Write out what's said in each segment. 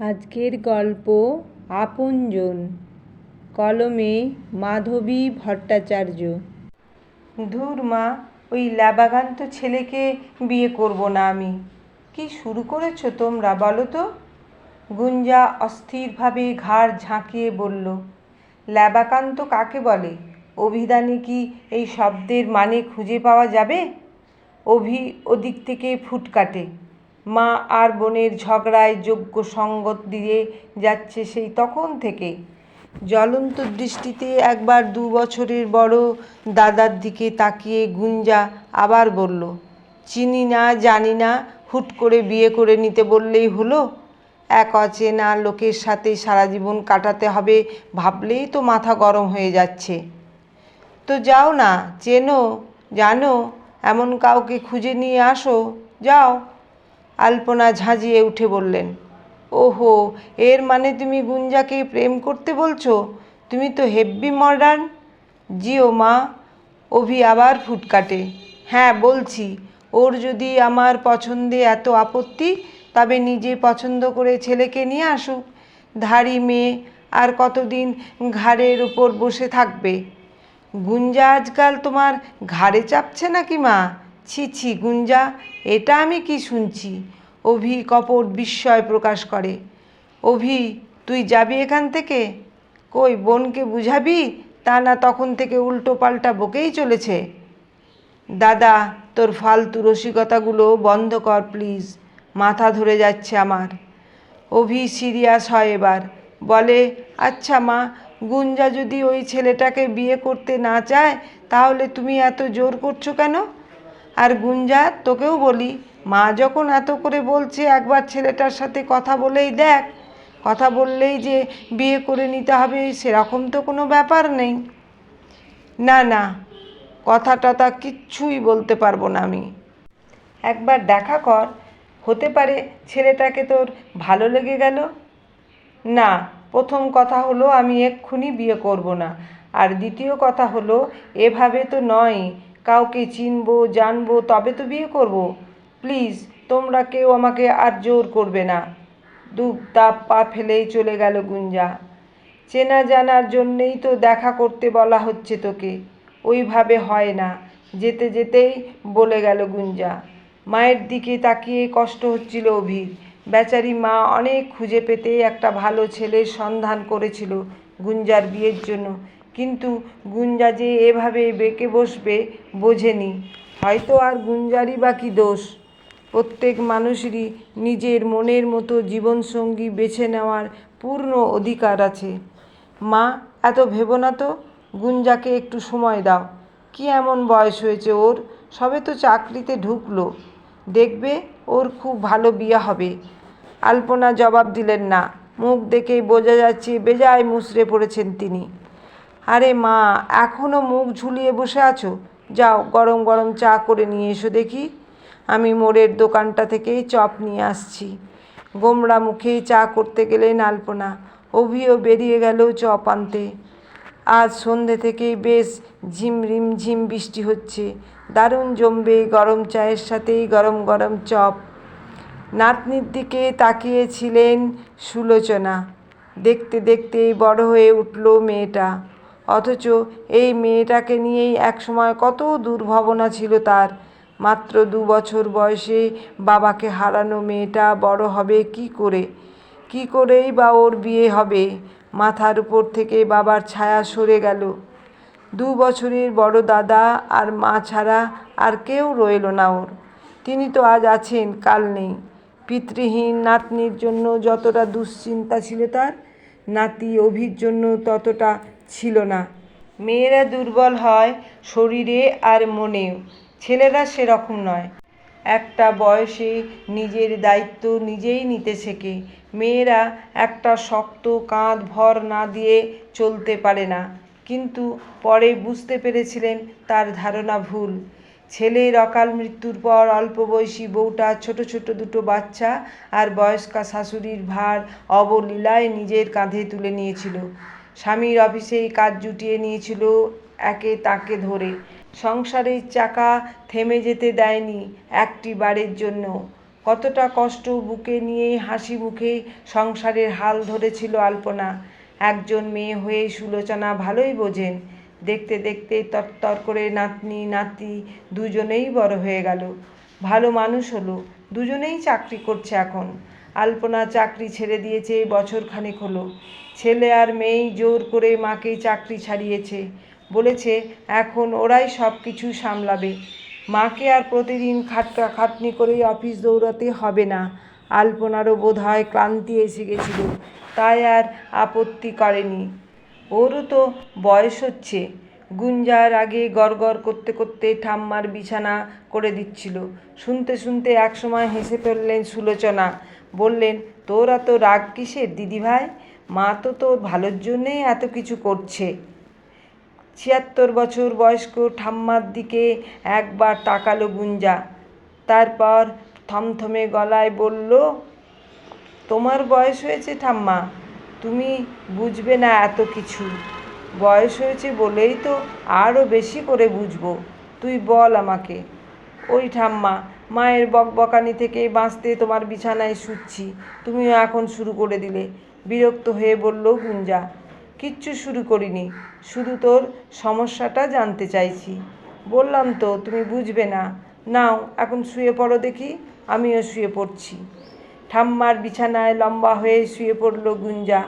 আজকের গল্প আপনজন, কলমে মাধবী ভট্টাচার্য। ধুর মা, ওই ল্যাবাগান্ত ছেলেকে বিয়ে করব না আমি। কি শুরু করেছ তোমরা বলো তো? গুঞ্জা অস্থিরভাবে ঘাড় ঝাঁকিয়ে বলল, ল্যাবাকান্ত কাকে বলে? অভিধানে কি এই শব্দের মানে খুঁজে পাওয়া যাবে? অভি ওদিক থেকে ফুট কাটে মা আর বোনের ঝগড়ায় যোগ্য সঙ্গত দিয়ে যাচ্ছে সেই তখন থেকে। জ্বলন্ত দৃষ্টিতে একবার দু বছরের বড় দাদার দিকে তাকিয়ে গুঞ্জা আবার বলল, চিনি না, জানি না, হুট করে বিয়ে করে নিতে বললেই হলো? এক অচেনা লোকের সাথে সারা জীবন কাটাতে হবে ভাবলেই তো মাথা গরম হয়ে যাচ্ছে। তো যাও না, চেনো, জানো, এমন কাউকে খুঁজে নিয়ে আসো, যাও। আলপনা ঝাঁঝিয়ে উঠে বললেন, ওহো, এর মানে তুমি গুঞ্জাকে প্রেম করতে বলছো? তুমি তো হেব্বি মডার্ন। জিও মা, অভি আবার ফুটকাটে। হ্যাঁ বলছি, ওর যদি আমার পছন্দে এত আপত্তি, তবে নিজে পছন্দ করে ছেলেকে নিয়ে আসুক। ধাড়ি মেয়ে আর কতদিন ঘাড়ের উপর বসে থাকবে? গুঞ্জা আজকাল তোমার ঘাড়ে চাপছে নাকি মা? ছি ছি গুঞ্জা, এটা আমি কি শুনছি? অভি কপট বিস্ময় প্রকাশ করে। অভি, তুই যাবি এখান থেকে? কই, বোনকে বুঝাবি? তা না তখন থেকে উল্টো পাল্টা বকেই চলেছে। দাদা, তোর ফালতু রসিকতাগুলো বন্ধ কর প্লিজ, মাথা ধরে যাচ্ছে আমার। অভি সিরিয়াস হয় এবার, বলে আচ্ছা মা, গুঞ্জা যদি ওই ছেলেটাকে বিয়ে করতে না চায়, তাহলে তুমি এত জোর করছ কেন? আর গুঞ্জা, তোকেও বলি, মা যখন এত করে বলছে, একবার ছেলেটার সাথে কথা বলেই দেখ। কথা বললেই যে বিয়ে করে নিতে হবে, সেরকম তো কোনো ব্যাপার নেই। না না কথা টথা কিচ্ছুই বলতে পারব না আমি। একবার দেখা কর, হতে পারে ছেলেটাকে তোর ভালো লেগে গেল? না, প্রথম কথা হলো আমি এক্ষুনি বিয়ে করব না। আর দ্বিতীয় কথা হলো, এভাবে তো নয় কাউকে চিনবো, জানব, তবে তো বিয়ে করব। প্লিজ, তোমরা কেউ আমাকে আর জোর করবে না। দুপ দাপ পা ফেলেই চলে গেল গুঞ্জা। চেনা জানার জন্যেই তো দেখা করতে বলা হচ্ছে তোকে। ওইভাবে হয় না। যেতে যেতেই বলে গেল গুঞ্জা। মায়ের দিকে তাকিয়ে কষ্ট হচ্ছিল অভির। বেচারি মা অনেক খুঁজে পেতে একটা ভালো ছেলের সন্ধান করেছিল গুঞ্জার বিয়ের জন্য। কিন্তু গুঞ্জা যে এভাবে বেঁকে বসবে, বোঝেনি। হয়তো আর গুঞ্জারই বা কী দোষ। প্রত্যেক মানুষেরই নিজের মনের মতো জীবনসঙ্গী বেছে নেওয়ার পূর্ণ অধিকার আছে। মা, এত ভেবো না তো? গুঞ্জাকে একটু সময় দাও। কি এমন বয়স হয়েছে ওর? সবে তো চাকরিতে ঢুকলো। দেখবে ওর খুব ভালো বিয়ে হবে। আলপনা জবাব দিলেন না। মুখ দেখেই বোঝা যাচ্ছে বেজায় মুচড়ে পড়েছেন তিনি। আরে মা এখনও মুখ ঝুলিয়ে বসে আছো? যাও, গরম গরম চা করে নিয়ে এসো দেখি। আমি মোড়ের দোকানটা থেকেই চপ নিয়ে আসছি। গোমড়া মুখেই চা করতে গেলে আলপনা অভিও বেরিয়ে গেল চপ আনতে। আজ সন্ধে থেকেই বেশ ঝিমরিম ঝিম বৃষ্টি হচ্ছে। দারুণ জমবে গরম চায়ের সাথেই গরম গরম চপ। নাতনির দিকে তাকিয়েছিলেন সুলোচনা। দেখতে দেখতেই বড় হয়ে উঠল মেয়েটা। অথচ এই মেয়েটাকে নিয়েই একসময় কত দুর্ভাবনা ছিল তার। মাত্র দু বছর বয়সে বাবাকে হারানো মেয়েটা বড় হবে কি করে? কি করেই বা ওর বিয়ে হবে? মাথার উপর থেকে বাবার ছায়া সরে গেল। দু বছরের বড় দাদা আর মা ছাড়া আর কেউ রইল না ওর। তিনি তো আজ আছেন, কাল নেই। পিতৃহীন নাতনির জন্য যতটা দুশ্চিন্তা ছিল তার, নাতি অভির জন্য ততটা ছিল না। মেয়েরা দুর্বল হয় শরীরে আর মনেও, ছেলেরা সেরকম নয়। একটা বয়সে নিজের দায়িত্ব নিজেই নিতে শেখে। মেয়েরা একটা শক্ত কাঁধ ভর না দিয়ে চলতে পারে না। কিন্তু পরে বুঝতে পেরেছিলেন তার ধারণা ভুল। ছেলের অকাল মৃত্যুর পর অল্প বয়সী বউটা ছোট ছোট দুটো বাচ্চা আর বয়স্কা শাশুড়ির ভার অবলীলায় নিজের কাঁধে তুলে নিয়েছিল। স্বামীর অফিসেই কাজ জুটিয়ে নিয়েছিল একে তাকে ধরে। সংসারের চাকা থেমে যেতে দেয়নি একটি বারের জন্য। কতটা কষ্ট বুকে নিয়েই হাসি মুখে সংসারের হাল ধরেছিল আলপনা। একজন মেয়ে হয়ে সুলোচনা ভালোই বোঝেন। দেখতে দেখতে তরতর করে নাতনি, নাতি দুজনেই বড় হয়ে গেল। ভালো মানুষ হলো, দুজনেই চাকরি করছে এখন। আলপনা চাকরি ছেড়ে দিয়েছে বছর খানেক হলো। ছেলে আর মেয়েই জোর করে মাকে চাকরি ছাড়িয়েছে। বলেছে, এখন ওরাই সব কিছু সামলাবে। মাকে আর প্রতিদিন খাটকা খাটনি করেই অফিস দৌড়াতে হবে না। আলপনারও বোধ হয় ক্লান্তি এসে গেছিল, তাই আর আপত্তি করেনি। ওরও তো বয়স হচ্ছে। গুঞ্জার আগে গড়গড় করতে করতে ঠাম্মার বিছানা করে দিচ্ছিল। শুনতে শুনতে একসময় হেসে ফেললেন সুলোচনা। বললেন, তোর এত রাগ কিসের, দিদিভাই? মা তো তোর ভালোর জন্যেই এত কিছু করছে। ছিয়াত্তর বছর বয়স্ক ঠাম্মার দিকে একবার তাকালো গুঞ্জা। তারপর থমথমে গলায় বলল, তোমার বয়স হয়েছে ঠাম্মা, তুমি বুঝবে না এত কিছু। বয়স হয়েছে বলেই তো আরও বেশি করে বুঝব। তুই বল আমাকে। ওই ঠাম্মা, মায়ের বকবকানি থেকে বাঁচতে তোমার বিছানায় শুচ্ছি। তুমিও এখন শুরু করে দিলে। বিরক্ত হয়ে বলল, গুঞ্জা, কিচ্ছু শুরু করিনি। শুধু তোর সমস্যাটা জানতে চাইছি। বললাম তো, তুমি বুঝবে না। নাও, এখন শুয়ে পড়ো দেখি, আমিও শুয়ে পড়ছি। ঠাম্মার বিছানায় লম্বা হয়ে শুয়ে পড়ল গুঞ্জা।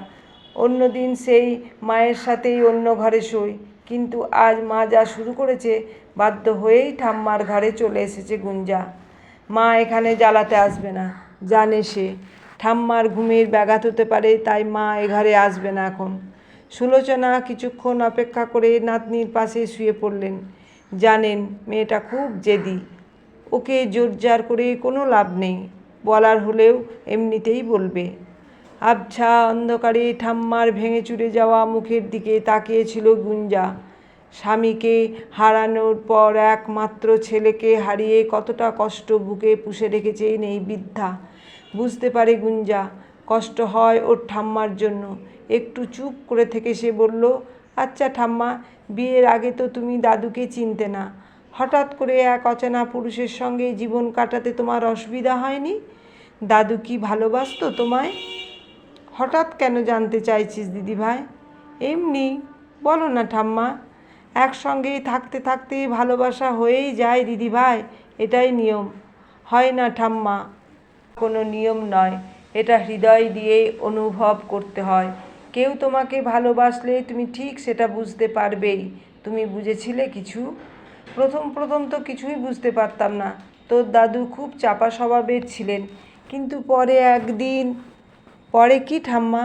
অন্যদিন সেই মায়ের সাথেই অন্য ঘরে শোয় কিন্তু আজ মা যা শুরু করেছে, বাধ্য হয়েই ঠাম্মার ঘরে চলে এসেছে গুঞ্জা। মা এখানে জ্বালাতে আসবে না, জানে সে। ঠাম্মার ঘুমের ব্যাঘাত হতে পারে, তাই মা এ ঘরে আসবে না এখন। সুলোচনা কিছুক্ষণ অপেক্ষা করে নাতনির পাশে শুয়ে পড়লেন। জানেন, মেয়েটা খুব জেদি। ওকে জোরজার করে কোনো লাভ নেই, বলার হলেও এমনিতেই বলবে। আবছা অন্ধকারে ঠাম্মার ভেঙে চুরে যাওয়া মুখের দিকে তাকিয়েছিল গুঞ্জা। স্বামীকে হারানোর পর একমাত্র ছেলেকে হারিয়ে কতটা কষ্ট বুকে পুষে রেখেছেন এই বৃদ্ধা। বুঝতে পারে গুঞ্জা, কষ্ট হয় ওর ঠাম্মার জন্য। একটু চুপ করে থেকে সে বলল আচ্ছা ঠাম্মা, বিয়ের আগে তো তুমি দাদুকে চিনতে না। হঠাৎ করে এক অচেনা পুরুষের সঙ্গে জীবন কাটাতে তোমার অসুবিধা হয়নি? দাদু কি ভালোবাসতো তোমায়? হঠাৎ কেন জানতে চাইছিস দিদিভাই? এমনি, বলো না ঠাম্মা। একসঙ্গেই থাকতে থাকতে ভালোবাসা হয়েই যায় দিদিভাই, এটাই নিয়ম। হয় না ঠাম্মা কোনো নিয়ম নয়। এটা হৃদয় দিয়ে অনুভব করতে হয়। কেউ তোমাকে ভালোবাসলে তুমি ঠিক সেটা বুঝতে পারবেই। তুমি বুঝেছিলে কিছু? প্রথম প্রথম তো কিছুই বুঝতে পারতাম না। তোর দাদু খুব চাপা স্বভাবের ছিলেন। কিন্তু পরে একদিন, পরে কি ঠাম্মা?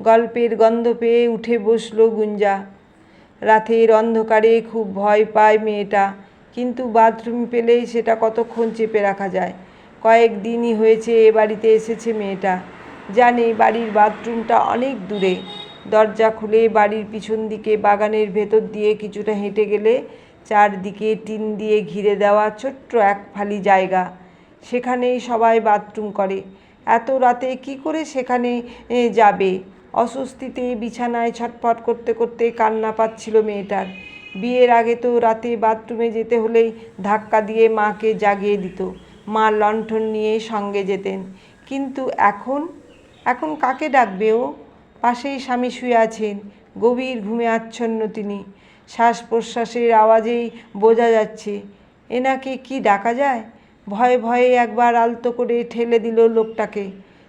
গল্পের গন্ধ পেয়ে উঠে বসল গুঞ্জা। রাতের অন্ধকারে খুব ভয় পায় মেয়েটা। কিন্তু বাথরুম পেলেই সেটা কতক্ষণ চেপে রাখা যায়? কয়েকদিনই হয়েছে এ বাড়িতে এসেছে মেয়েটা। জানে বাড়ির বাথরুমটা অনেক দূরে। দরজা খুলে বাড়ির পিছন দিকে বাগানের ভেতর দিয়ে কিছুটা হেঁটে গেলে চারদিকে টিন দিয়ে ঘিরে দেওয়া ছোট্ট এক ফালি জায়গা। সেখানেই সবাই বাথরুম করে। এত রাতে কি করে সেখানে যাবে? অস্বস্তিতে বিছানায় ছটফট করতে করতে কান্না পাচ্ছিল মেয়েটার। বিয়ের আগে তো রাতে বাথরুমে যেতে হলেই ধাক্কা দিয়ে মাকে জাগিয়ে দিত। মা লণ্ঠন নিয়ে সঙ্গে যেতেন। কিন্তু এখন এখন কাকে ডাকবে ও? পাশেই স্বামী শুয়ে আছেন, গভীর ঘুমে আচ্ছন্ন তিনি। শ্বাস প্রশ্বাসের আওয়াজেই বোঝা যাচ্ছে, এনাকে কি ডাকা যায়? ভয়ে ভয়ে একবার আলতো করে ঠেলে দিল লোকটাকে।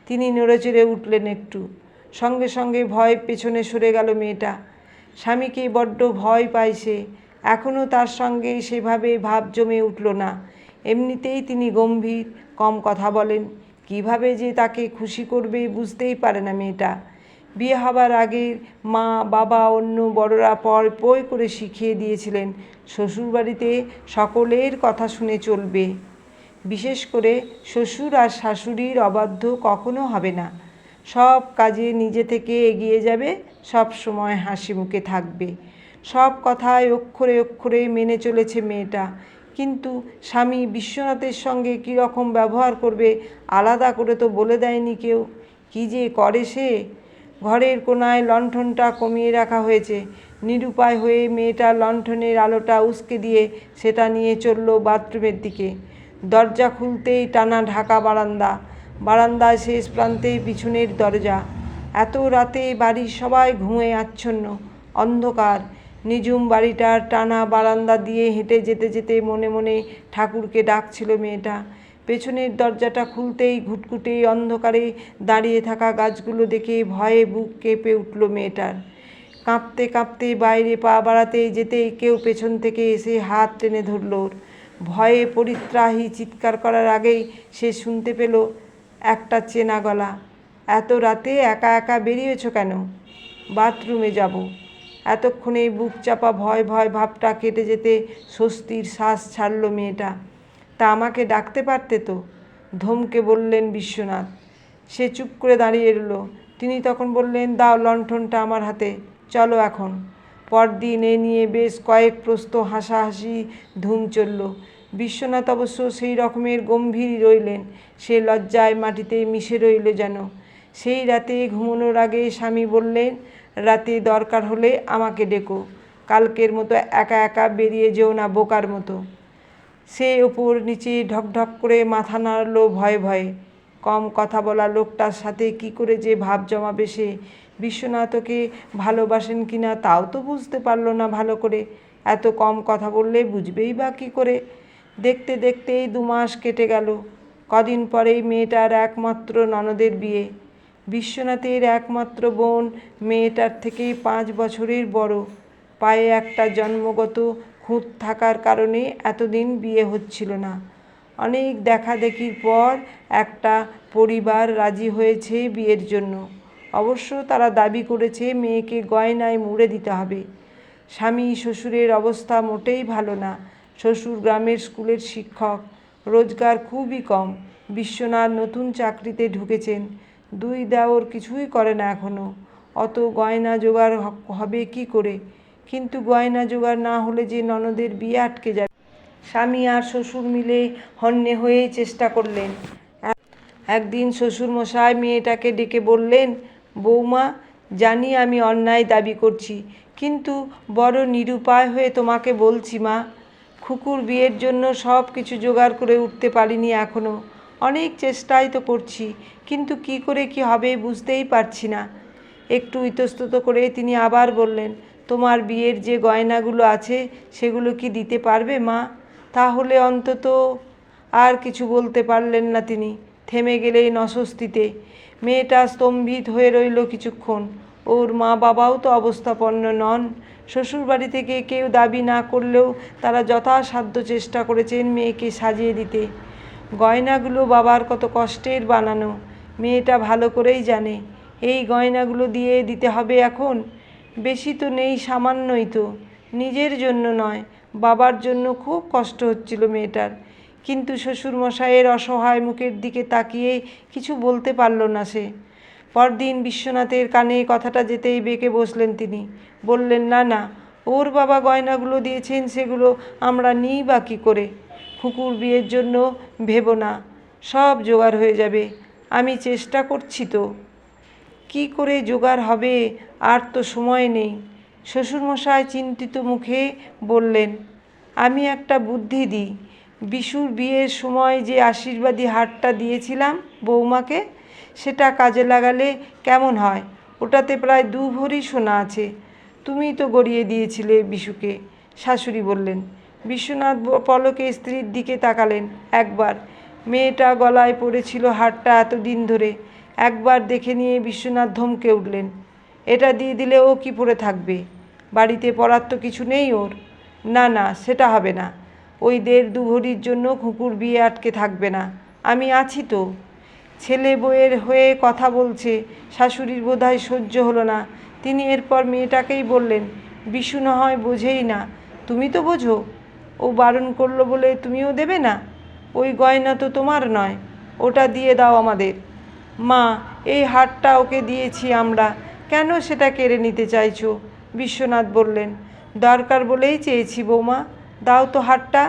তিনি নড়েচড়ে উঠলেন একটু। সঙ্গে সঙ্গে ভয় পেছনে সরে গেল মেয়েটা। স্বামীকে বড্ড ভয় সে। এখনও তার সঙ্গে সেভাবে ভাব জমে উঠল না। এমনিতেই তিনি গম্ভীর, কম কথা বলেন। কীভাবে যে তাকে খুশি করবে বুঝতেই পারে না মেয়েটা। বিয়ে হবার আগে মা, বাবা, অন্য বড়রা পর পই করে শিখিয়ে দিয়েছিলেন, শ্বশুরবাড়িতে সকলের কথা শুনে চলবে। বিশেষ করে শ্বশুর আর শাশুড়ির অবাধ্য কখনো হবে না। সব কাজে নিজে থেকে এগিয়ে যাবে, সব সময় হাসি মুখে থাকবে। সব কথায় অক্ষরে অক্ষরে মেনে চলেছে মেয়েটা। কিন্তু স্বামী বিশ্বনাথের সঙ্গে কী রকম ব্যবহার করবে আলাদা করে তো বলে দেয়নি কেউ। কী যে করে সে? ঘরের কোনায় লণ্ঠনটা কমিয়ে রাখা হয়েছে। নিরুপায় হয়ে মেয়েটা লণ্ঠনের আলোটা উস্কে দিয়ে সেটা নিয়ে চলল বাথরুমের দিকে। দরজা খুলতেই টানা ঢাকা বারান্দা। বারান্দায় শেষ প্রান্তেই পিছনের দরজা। এত রাতে বাড়ির সবাই ঘুমে আচ্ছন্ন। অন্ধকার। নিঝুম বাড়িটার টানা বারান্দা দিয়ে হেঁটে যেতে যেতে মনে মনে ঠাকুরকে ডাকছিল মেয়েটা। পেছনের দরজাটা খুলতেই ঘুটঘুটে অন্ধকারে দাঁড়িয়ে থাকা গাছগুলো দেখে ভয়ে বুক কেঁপে উঠল মেয়েটার। কাঁপতে কাঁপতে বাইরে পা বাড়াতে যেতেই কেউ পেছন থেকে এসে হাত টেনে ধরল ভয়ে পরিত্রাহী চিৎকার করার আগেই সে শুনতে পেল একটা চেনা গলা। এত রাতে একা একা বেরিয়েছো কেন? বাথরুমে যাব। এতক্ষণে বুক চাপা ভয় ভয় ভাবটা কেটে যেতে স্বস্তির শ্বাস ছাড়ল মেয়েটা। তা আমাকে ডাকতে পারতে তো? ধমকে বললেন বিশ্বনাথ। সে চুপ করে দাঁড়িয়ে রইল। তিনি তখন বললেন, দাও লণ্ঠনটা আমার হাতে, চলো এখন। পরদিন এ নিয়ে বেশ কয়েক প্রস্ত হাসাহাসি ধুম চলল। বিশ্বনাথ অবশ্য সেই রকমের গম্ভীর রইলেন। সে লজ্জায় মাটিতে মিশে রইল যেন। সেই রাতে ঘুমানোর আগে স্বামী বললেন রাতে দরকার হলে আমাকে ডেকো। কালকের মতো একা একা বেরিয়ে যেও না বোকার মতো। সে ওপর নিচে ঢকঢক করে মাথা নাড়লো ভয়ে ভয়ে। কম কথা বলা লোকটার সাথে কি করে যে ভাব জমাবে সে? বিশ্বনাথকে ভালোবাসেন কি না তাও তো বুঝতে পারল না ভালো করে। এত কম কথা বললে বুঝবেই বা কী করে? দেখতে দেখতেই দু মাস কেটে গেল। কদিন পরেই মেয়েটার একমাত্র ননদের বিয়ে। বিশ্বনাথের একমাত্র বোন, মেয়েটার থেকেই পাঁচ বছরের বড়। পায়ে একটা জন্মগত খুঁত থাকার কারণে এতদিন বিয়ে হচ্ছিল না। অনেক দেখাদেখির পর একটা পরিবার রাজি হয়েছে বিয়ের জন্য। অবশ্য তারা দাবি করেছে মেয়েকে গয়নায় মুড়ে দিতে হবে। স্বামী, শ্বশুরের অবস্থা মোটেই ভালো না। শ্বশুর গ্রামের স্কুলের শিক্ষক। রোজগার খুবই কম। বিশ্বনাথ নতুন চাকরিতে ঢুকেছেন। দুই দেওর কিছুই করে না এখনও অত গয়না জোগাড় হবে কি করে? কিন্তু গয়না জোগাড় না হলে যে ননদের বিয়ে আটকে যাবে। স্বামী আর শ্বশুর মিলে হন্যে হয়েই চেষ্টা করলেন। এক- একদিন শ্বশুরমশাই মেয়েটাকে ডেকে বললেন, বৌমা, জানি আমি অন্যায় দাবি করছি, কিন্তু বড় নিরুপায় হয়ে তোমাকে বলছি মা, খুকুর বিয়ের জন্য সব কিছু জোগাড় করে উঠতে পারিনি এখনও অনেক চেষ্টাই তো করছি, কিন্তু কি করে কি হবে বুঝতেই পারছি না। একটু ইতস্তত করে তিনি আবার বললেন, তোমার বিয়ের যে গয়নাগুলো আছে, সেগুলো কি দিতে পারবে মা? তাহলে অন্তত আর কিছু বলতে পারলেন না তিনি, থেমে গেলেই নস্বস্তিতে। মেয়েটা স্তম্ভিত হয়ে রইল কিছুক্ষণ। ওর মা বাবাও তো অবস্থাপন্ন নন। শ্বশুরবাড়ি থেকে কেউ দাবি না করলেও তারা যথাসাধ্য চেষ্টা করেছেন মেয়েকে সাজিয়ে দিতে। গয়নাগুলো বাবার কত কষ্টের বানানো, মেয়েটা ভালো করেই জানে। এই গয়নাগুলো দিয়ে দিতে হবে এখন? বেশি তো নেই, সামান্যই তো। নিজের জন্য নয়, বাবার জন্য খুব কষ্ট হচ্ছিল মেয়েটার। কিন্তু শ্বশুরমশাইয়ের অসহায় মুখের দিকে তাকিয়ে কিছু বলতে পারল না সে। পরদিন বিশ্বনাথের কানে কথাটা যেতেই বেঁকে বসলেন তিনি। বললেন, না না, ওর বাবা গয়নাগুলো দিয়েছেন, সেগুলো আমরা নিই বা কী করে? খুকুর বিয়ের জন্য ভেবো না, সব জোগাড় হয়ে যাবে, আমি চেষ্টা করছি তো। কি করে জোগাড় হবে, আর তো সময় নেই। শ্বশুরমশাই চিন্তিত মুখে বললেন, আমি একটা বুদ্ধি দিই। বিশুর বিয়ের সময় যে আশীর্বাদী হারটা দিয়েছিলাম বৌমাকে, সেটা কাজে লাগালে কেমন হয়? ওটাতে প্রায় দু ভরি সোনা আছে। তুমি তো গড়িয়ে দিয়েছিলে বিশুকে, শাশুড়ি বললেন। বিশ্বনাথ পলকে স্ত্রীর দিকে তাকালেন। একবার মেয়েটা গলায় পড়েছিল হারটা এতদিন ধরে। একবার দেখে নিয়ে বিশ্বনাথ ধমকে উঠলেন, এটা দিয়ে দিলে ও কি পরে থাকবে? বাড়িতে পড়ার তো কিছু নেই ওর। না না, সেটা হবে না। ওই দেড় দু ভরির জন্য খুকুর বিয়ে আটকে থাকবে না। আমি আছি তো। ছেলে বউয়ের হয়ে কথা বলছে, শাশুড়ির বোধহয় সহ্য হলো না। তিনি এরপর মেয়েটাকেই বললেন, বিশু না হয় বোঝেই না। তুমি তো বোঝো ও বারণ করল বলে তুমিও দেবে না? ওই গয়না তো তোমার নয়, ওটা দিয়ে দাও আমাদের। মা, এই হারটা ওকে দিয়েছি আমরা, কেন সেটা কেড়ে নিতে চাইছো? বিশ্বনাথ বললেন, দরকার বলেই চেয়েছি বৌমা, দাও তো হারটা।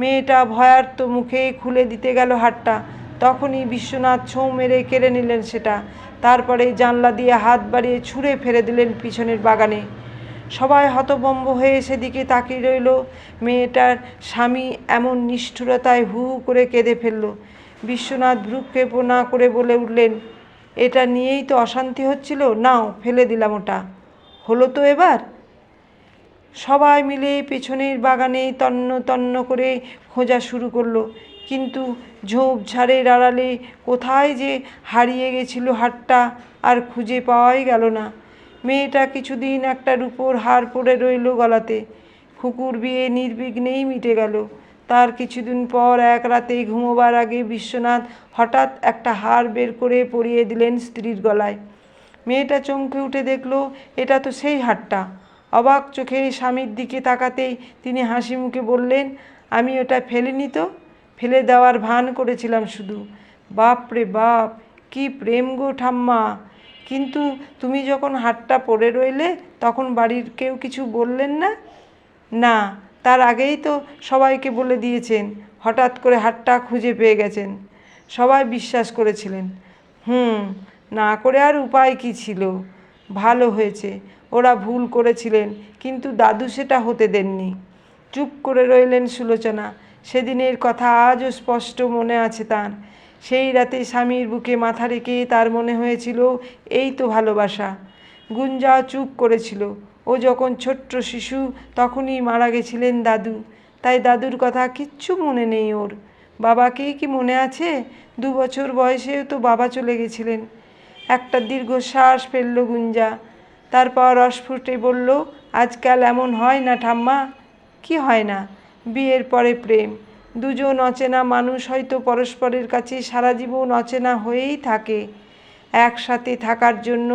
মেয়েটা ভয়ার্ত মুখে খুলে দিতে গেল হারটা। তখনই বিশ্বনাথ ছৌ মেরে কেড়ে নিলেন সেটা। তারপরে জানলা দিয়ে হাত বাড়িয়ে ছুঁড়ে ফেলে দিলেন পিছনের বাগানে। সবাই হতভম্ব হয়ে সেদিকে তাকিয়ে রইল। মেয়েটার স্বামী এমন নিষ্ঠুরতায় হু হু করে কেঁদে ফেলল। বিশ্বনাথ ভ্রুক্ষেপ না করে বলে উঠলেন, এটা নিয়েই তো অশান্তি হচ্ছিল, নাও ফেলে দিলাম ওটা। হলো তো এবার? সবাই মিলে পেছনের বাগানে তন্ন তন্ন করে খোঁজা শুরু করল। কিন্তু ঝোপঝাড়ের আড়ালে কোথায় যে হারিয়ে গেছিল হারটা আর খুঁজে পাওয়াই গেল না। মেয়েটা কিছুদিন একটা রূপোর হার পরে রইল গলাতে। খুকুর বিয়ে নির্বিঘ্নেই মিটে গেল। তার কিছুদিন পর এক রাতে ঘুমোবার আগে বিশ্বনাথ হঠাৎ একটা হার বের করে পরিয়ে দিলেন স্ত্রীর গলায়। মেয়েটা চমকে উঠে দেখল, এটা তো সেই হারটা। অবাক চোখে স্বামীর দিকে তাকাতেই তিনি হাসি মুখে বললেন, আমি ওটা ফেলিনি তো? ফেলে দেওয়ার ভান করেছিলাম শুধু। বাপ রে বাপ, কি প্রেম গো ঠাম্মা। কিন্তু তুমি যখন হাটটা পড়ে রইলে, তখন বাড়ির কেউ কিছু বললেন না? না, তার আগেই তো সবাইকে বলে দিয়েছেন, হঠাৎ করে হাটটা খুঁজে পেয়ে গেছেন। সবাই বিশ্বাস করেছিলেন। হুম, না করে আর উপায় কি ছিল? ভালো হয়েছে, ওরা ভুল করেছিলেন, কিন্তু দাদু সেটা হতে দেননি। চুপ করে রইলেন সুলোচনা। সেদিনের কথা আজও স্পষ্ট মনে আছে তার। সেই রাতে স্বামীর বুকে মাথা রেখে তার মনে হয়েছিল, এই তো ভালোবাসা। গুঞ্জা চুপ করেছিল। ও যখন ছোট্ট শিশু, তখনই মারা গেছিলেন দাদু। তাই দাদুর কথা কিচ্ছু মনে নেই ওর। বাবাকেই কি মনে আছে? দু বছর বয়সেও তো বাবা চলে গেছিলেন। একটা দীর্ঘশ্বাস ফেলল গুঞ্জা। তারপর অস্ফুটে বলল, আজকাল এমন হয় না ঠাম্মা? কি হয় না? বিয়ের পরে প্রেম। দুজন অচেনা মানুষ হয়তো পরস্পরের কাছে সারা জীবন অচেনা হয়েই থাকে। একসাথে থাকার জন্য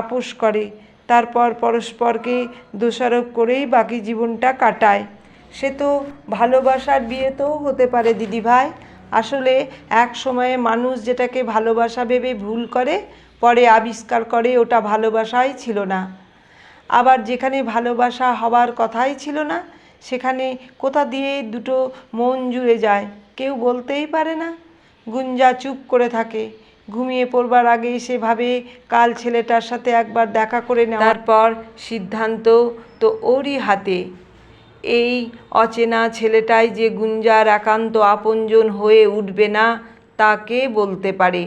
আপোষ করে, তারপর পরস্পরকে দোষারোপ করেই বাকি জীবনটা কাটায়। সে তো ভালোবাসার বিয়েতেও হতে পারে দিদিভাই আসলে এক সময়ে মানুষ যেটাকে ভালোবাসা ভেবে ভুল করে, পরে আবিষ্কার করে ওটা ভালোবাসাই ছিল না। আবার যেখানে ভালোবাসা হবার কথাই ছিল না সেখানে কোথা দিয়ে দুটো মন জুড়ে যায়, কেউ বলতেই পারে না। গুঞ্জা চুপ করে থাকে, ঘুমিয়ে পড়বার আগে সে ভাবে কাল ছেলেটার সাথে একবার দেখা করে নেওয়ার পর সিদ্ধান্ত তো ওরই হাতে। এই অচেনা ছেলেটাই যে গুঞ্জার একান্ত আপনজন হয়ে উঠবে না তাকে বলতে পারে?